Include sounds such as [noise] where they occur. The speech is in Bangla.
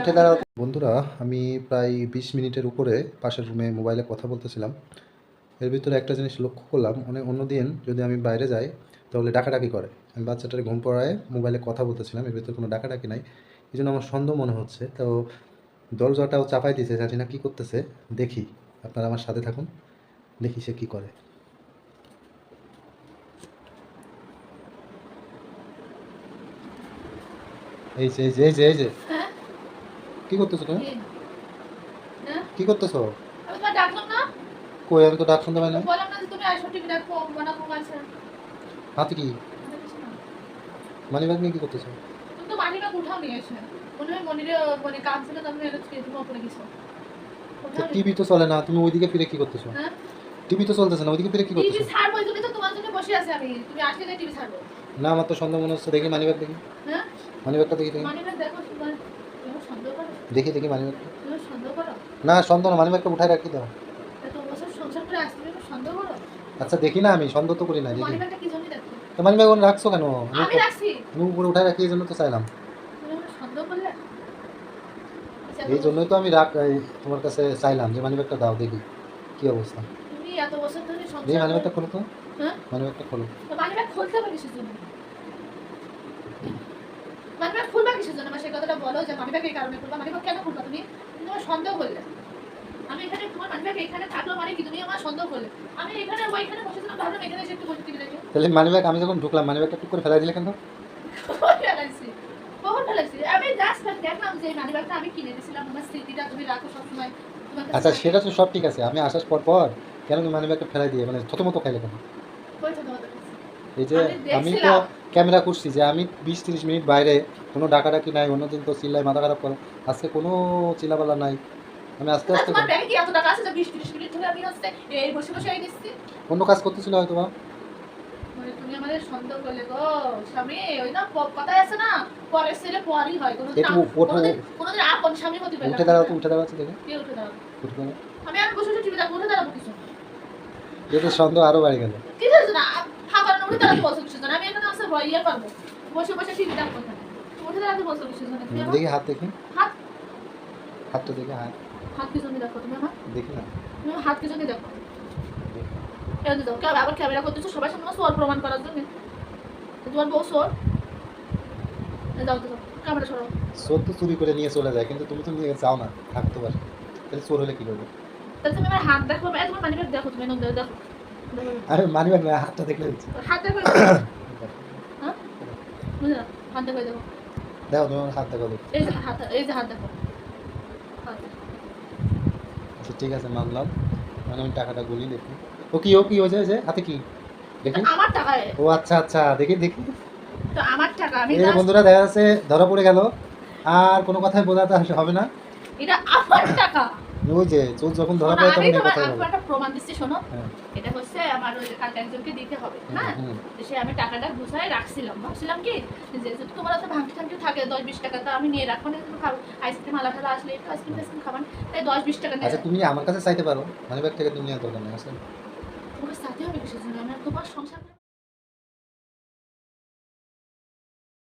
উঠে দাঁড়াও। বন্ধুরা আমি প্রায় বিশ মিনিটের উপরে পাশের রুমে মোবাইলে কথা বলতেছিলাম। এর ভিতরে একটা জিনিস লক্ষ্য করলাম অনেক অন্যদিন যদি আমি বাইরে যাই তাহলে ডাকাডাকি করে। আমি বাচ্চাটার ঘুম পড়ায় মোবাইলে কথা বলতেছিলাম এর ভিতরে কোনো ডাকাডাকি নাই। এই জন্য আমার সন্দেহ মনে হচ্ছে। তো দরজাটাও চাপাই দিয়েছে জানি না কী করতেছে। দেখি আপনারা আমার সাথে থাকুন। দেখি সে কী করে। এই যে এই যে এই যে এই যে? [laughs] কি করতেছো তুমি? কি? হ্যাঁ? করতেছো? কই আমি তো ডাক শুনতে পাই না বললাম না যে তুমি আসো টিভি দেখো বানা কমাইছে হাতে কি? মানি ব্যাগ নিয়ে কি করতেছো? তুমি তো মানি ব্যাগ উঠাও নিয়ে এসে। মনে হয় মনিরে মানে কাজ ছিল তুমি এটা ছেড়ে তুমি ওপরে গেছো। টিভি তো চলে না তুমি ওইদিকে ফিরে কি করতেছো? হ্যাঁ? টিভি তো চলতেছে না ওইদিকে ফিরে কি টিভি করতেছো? ছাড়বো এই জন্যই তো তোমার জন্য বসে আছি আমি। তুমি আসলে টিভি ছাড়বো। না আমার তো সন্দেহ মনে হচ্ছে দেখি মানি ব্যাগ দেখি। হ্যাঁ? মানি ব্যাগটা দেখি দেখি দেখো দেখি মানি ব্যাগটা না সন্দেহ না মানি ব্যাগটা উঠায় রাখি দাও আচ্ছা দেখি না আমি সন্দেহ তো করি না দেখি। তো মানি ব্যাগ রাখছো কেন? আমি উপরে উঠায় রাখি এই জন্য তো চাইলাম। আচ্ছা, এই জন্যই তো আমি রাখ এই তোমার কাছে চাইলাম যে মানি ব্যাগটা দাও দেখি। কি অবস্থা? সংসার মানি ব্যাগটা খোলো তো। হ্যাঁ? মানি ব্যাগটা খোলো। মানি ব্যাগ খুলতে হবে কিসের জন্য মানি ব্যাগ খুলবা কিসের জন্য আমার সেই কথাটা বলো যে মানি এই কারণে মানি কেন তুমি? তুমি আমার সন্দেহ করলে। আমি এখানে তোমার মানি এখানে থাকল মানে কি? তুমি আমার সন্দেহ করলে। আমি এখানে ওইখানে বসেছিলাম ভাবলাম এখানে এসে একটু বসে টিভি দেখে। তাহলে মানি আমি যখন ঢুকলাম মানি ব্যাগটা টুক করে ফেলাই দিলে কেন? ফেলাইছি? কখন ফেলাইছি? আমি জাস্ট দেখলাম যে মানিব্যাগটা আমি কিনে দিয়েছিলাম। আমার স্মৃতিটা তুমি রাখো সবসময়। আচ্ছা সেটা তো সব ঠিক আছে। আমি আসার পর পর কেন তুমি মানি ব্যাগটা ফেলাই দিয়ে? মানে থত মতো খাইলে কেন? এই যে আমি তো। ক্যামেরা করছি যে আমি বিশ তিরিশ মিনিট বাইরে কোনো ডাকাডাকি নাই অন্যদিন তো চিল্লাই মাথা খারাপ করো। আজকে কোনো চিল্লাপাল্লা নাই। আমি আস্তে আস্তে নিচ্ছি। অন্য কাজ করতেছিল হয়তো বা। মানে হয়। উঠে দাঁড়াও তো দাঁড়াও। আমি আর বসে বসে টিভি দেখব উঠে দাঁড়াবো কিছু। এতে সন্দেহ আরও বাড়ি গেল। কি না খাবার উঠে দাঁড়াতে বলছো কিছু জন্য আমি এখানে আছে ইয়ে করব বসে বসে টিভি দেখব উঠে দাঁড়াতে বলছো কিছু জন্য? তুমি দেখি হাত দেখি। হাত? হাতটা দেখি হাত। হাত কি জন্য দেখো তুমি আমার? দেখি না। তুমি হাত কি জন্য দেখো। এই দেখো কে আবার ক্যামেরা করতেছো সবার সামনে সোর প্রমাণ করার জন্য। তোমার বউ সোর যাও তো ক্যামেরা সরাও। তো চুরি করে নিয়ে চলে যায় কিন্তু তুমি তো নিয়ে যাও না থাকতে পারে। তাহলে চোর হলে কি করবে? তাহলে তুমি আমার হাত দেখো মানিব্যাগ দেখো তুমি দেখো। আরে মানি ব্যাগ হাতটা দেখলে হাত দেখো [coughs] বুঝলে? হাত দেখো এই দেখো। দেখো তোমার হাত দেখো। এই যে হাত এই যে হাত দেখো আচ্ছা ঠিক আছে মানলাম মানে আমি টাকাটা গুলি দেখি। ও কি ও কি হয়েছে যে হাতে কি? দেখি। আমার টাকায়। ও আচ্ছা আচ্ছা দেখি দেখি। তো আমার টাকা আমি এই বন্ধুরা দেখা যাচ্ছে ধরা পড়ে গেল। আর কোনো কথাই বোঝাতে হবে না। এটা আমার টাকা। ওই যে চোর যখন ধরা পড়ে তখন এই একটা প্রমাণ দিচ্ছি শোনো। হ্যাঁ। এটা হচ্ছে আমার ওই কালকে একজনকে দিতে হবে হ্যাঁ তো সে আমি টাকাটা গুছাই রাখছিলাম। ভাবছিলাম কি যে যদি তোমার হাতে ভাঙটি থাকে দশ বিশ টাকা তো আমি নিয়ে রাখব না তুমি খাব আইসক্রিম আলা ঠালা আসলে একটু আইসক্রিম টাইসক্রিম খাবেন তাই দশ বিশ টাকা আচ্ছা তুমি আমার কাছে চাইতে পারো। মানি ব্যাগ থেকে তুমি নেওয়ার দরকার নেই আসলে। তোমার সাথে হবে কিসের জন্য? আমি তোমার সংসার